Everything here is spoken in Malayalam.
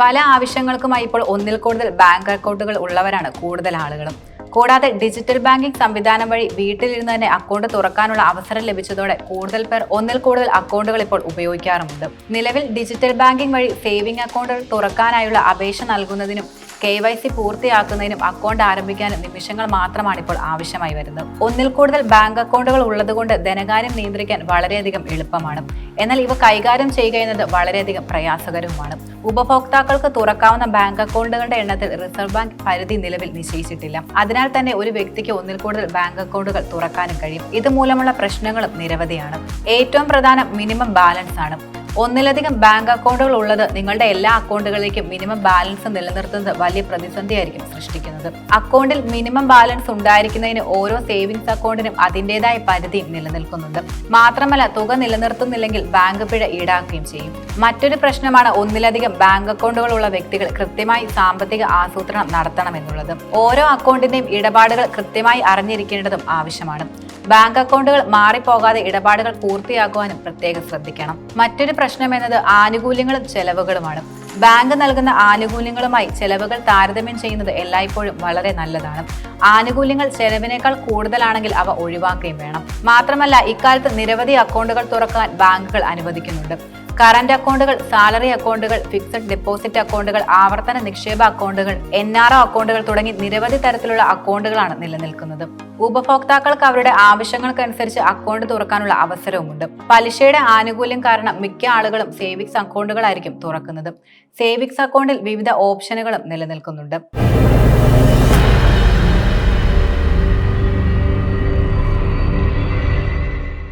പല ആവശ്യങ്ങൾക്കുമായി ഇപ്പോൾ ഒന്നിൽ കൂടുതൽ ബാങ്ക് അക്കൗണ്ടുകൾ ഉള്ളവരാണ് കൂടുതൽ ആളുകളും. കൂടാതെ ഡിജിറ്റൽ ബാങ്കിംഗ് സംവിധാനം വഴി വീട്ടിലിരുന്ന് തന്നെ അക്കൗണ്ട് തുറക്കാനുള്ള അവസരം ലഭിച്ചതോടെ കൂടുതൽ പേർ ഒന്നിൽ കൂടുതൽ അക്കൗണ്ടുകൾ ഇപ്പോൾ ഉപയോഗിക്കാറുമുണ്ട്. നിലവിൽ ഡിജിറ്റൽ ബാങ്കിംഗ് വഴി സേവിംഗ് അക്കൗണ്ടുകൾ തുറക്കാനായുള്ള അപേക്ഷ നൽകുന്നതിനും കെ വൈ സി പൂർത്തിയാക്കുന്നതിനും അക്കൗണ്ട് ആരംഭിക്കാനും നിമിഷങ്ങൾ മാത്രമാണ് ഇപ്പോൾ ആവശ്യമായി വരുന്നത്. ഒന്നിൽ കൂടുതൽ ബാങ്ക് അക്കൗണ്ടുകൾ ഉള്ളതുകൊണ്ട് ധനകാര്യം നിയന്ത്രിക്കാൻ വളരെയധികം എളുപ്പമാണ്. എന്നാൽ ഇവ കൈകാര്യം ചെയ്യുക എന്നത് വളരെയധികം പ്രയാസകരവുമാണ്. ഉപഭോക്താക്കൾക്ക് തുറക്കാവുന്ന ബാങ്ക് അക്കൗണ്ടുകളുടെ എണ്ണത്തിൽ റിസർവ് ബാങ്ക് പരിധി നിലവിൽ നിശ്ചയിച്ചിട്ടില്ല. അതിനാൽ തന്നെ ഒരു വ്യക്തിക്ക് ഒന്നിൽ കൂടുതൽ ബാങ്ക് അക്കൗണ്ടുകൾ തുറക്കാനും കഴിയും. ഇതുമൂലമുള്ള പ്രശ്നങ്ങളും നിരവധിയാണ്. ഏറ്റവും പ്രധാനം മിനിമം ബാലൻസ് ആണ് ഒന്നിലധികം ബാങ്ക് അക്കൗണ്ടുകൾ ഉള്ളത് നിങ്ങളുടെ എല്ലാ അക്കൗണ്ടുകളിലേക്കും മിനിമം ബാലൻസ് നിലനിർത്തുന്നത് വലിയ പ്രതിസന്ധിയായിരിക്കും സൃഷ്ടിക്കുന്നത്. അക്കൗണ്ടിൽ മിനിമം ബാലൻസ് ഉണ്ടായിരിക്കുന്നതിന് ഓരോ സേവിങ്സ് അക്കൗണ്ടിനും അതിന്റെതായ പരിധിയും നിലനിൽക്കുന്നുണ്ട്. മാത്രമല്ല തുക നിലനിർത്തുന്നില്ലെങ്കിൽ ബാങ്ക് പിഴ ഈടാക്കുകയും ചെയ്യും. മറ്റൊരു പ്രശ്നമാണ് ഒന്നിലധികം ബാങ്ക് അക്കൗണ്ടുകൾ ഉള്ള വ്യക്തികൾ കൃത്യമായി സാമ്പത്തിക ആസൂത്രണം നടത്തണമെന്നുള്ളത് ഓരോ അക്കൗണ്ടിന്റെയും ഇടപാടുകൾ കൃത്യമായി അറിഞ്ഞിരിക്കേണ്ടതും ആവശ്യമാണ്. ബാങ്ക് അക്കൗണ്ടുകൾ മാറിപ്പോകാതെ ഇടപാടുകൾ പൂർത്തിയാക്കുവാനും പ്രത്യേകം ശ്രദ്ധിക്കണം. മറ്റൊരു പ്രശ്നം എന്നത് ആനുകൂല്യങ്ങളും ചെലവുകളുമാണ്. ബാങ്ക് നൽകുന്ന ആനുകൂല്യങ്ങളുമായി ചെലവുകൾ താരതമ്യം ചെയ്യുന്നത് എല്ലായ്പ്പോഴും വളരെ നല്ലതാണ്. ആനുകൂല്യങ്ങൾ ചെലവിനേക്കാൾ കൂടുതലാണെങ്കിൽ അവ ഒഴിവാക്കുകയും വേണം. മാത്രമല്ല ഇക്കാലത്ത് നിരവധി അക്കൗണ്ടുകൾ തുറക്കാൻ ബാങ്കുകൾ അനുവദിക്കുന്നുണ്ട്. കറന്റ് അക്കൗണ്ടുകൾ സാലറി അക്കൗണ്ടുകൾ ഫിക്സഡ് ഡെപ്പോസിറ്റ് അക്കൗണ്ടുകൾ ആവർത്തന നിക്ഷേപ അക്കൗണ്ടുകൾ എൻ ആർ ഒ അക്കൗണ്ടുകൾ തുടങ്ങി നിരവധി തരത്തിലുള്ള അക്കൗണ്ടുകളാണ് നിലനിൽക്കുന്നത്. ഉപഭോക്താക്കൾക്ക് അവരുടെ ആവശ്യങ്ങൾക്കനുസരിച്ച് അക്കൗണ്ട് തുറക്കാനുള്ള അവസരവുമുണ്ട്. പലിശയുടെ ആനുകൂല്യം കാരണം മിക്ക ആളുകളും സേവിങ്സ് അക്കൗണ്ടുകളായിരിക്കും തുറക്കുന്നത്. സേവിങ്സ് അക്കൗണ്ടിൽ വിവിധ ഓപ്ഷനുകളും നിലനിൽക്കുന്നുണ്ട്.